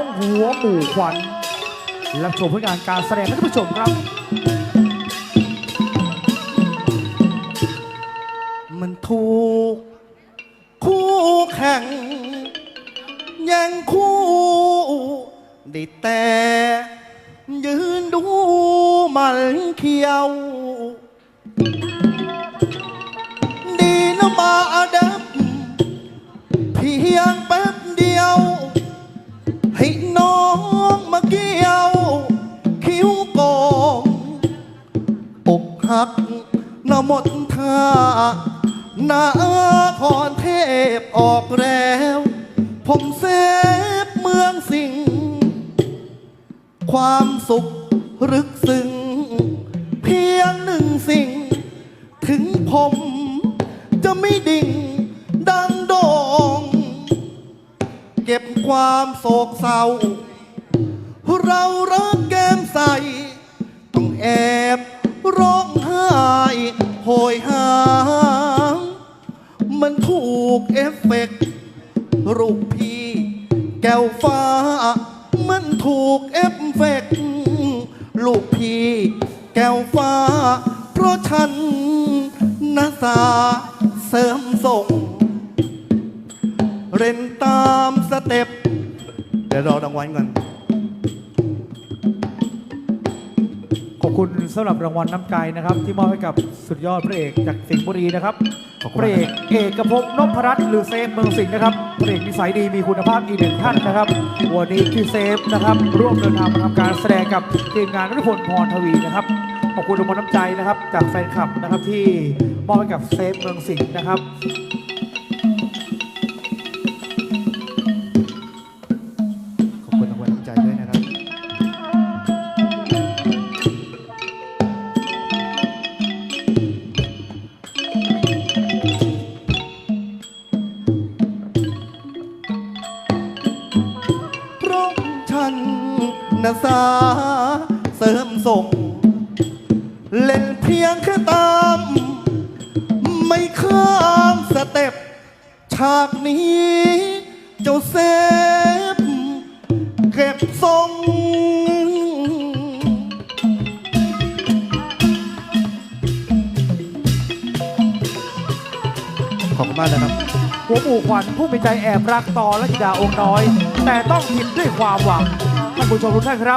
หัวหมู่ขวัญรับชมผลงานการแสดงนะท่านผู้ชมครับ มันถูก คู่แข่งแย่งคู่ ได้แต่ยืนดูมันเขียว ดีนะมาดับ มดทานาคอนเทพออกแล้ว ผมเซฟเมืองสิง ความสุขรึกซึ้งเพียงหนึ่งสิ่ง ถึงผมจะไม่ดิ่งดังโดง เก็บความโศกเศร้า เรารัก มันถูกเอฟเฟกต์รูปพี่แก้วฟ้า มันถูกเอฟเฟกต์ลูกพี่แก้วฟ้า เพราะฉันนาสาเสริมส่งเล่นตามสเต็ป เดี๋ยวรอรางวัลก่อน อบคุณสำหรับรางวัลน้ำใจนะครับ ที่มอบให้กับสุดยอดพระเอกจากสิงห์บุรีนะครับขอบคุณพระเอกเอกภพนพรัตน์หรือเซฟเมืองสิงห์นะครับพระเอกนิสัยดีมีคุณภาพอีกหนึ่งท่านนะครับวันนี้พี่เซฟนะครับ ร่วมเดินทางมาทำการแสดงกับทีมงานรัฐพลพรทวีนะครับขอบคุณรางวัลน้ำใจนะครับ จากแฟนคลับนะครับที่มอบให้กับเซฟเมืองสิงห์นะครับันนาสาเสริมส่ง เล่นเพียงแค่ตาม ไม่ข้ามสเต็ปฉากนี้ เจ้าเซฟเก็บทรงขอบคุณมากนะครับ หัวหมู่ขวัญผู้มีใจแอบรักต่อและธิดาองค์น้อย แต่ต้องผิดด้วยความหวังท่านผู้ชมทุกท่านครับ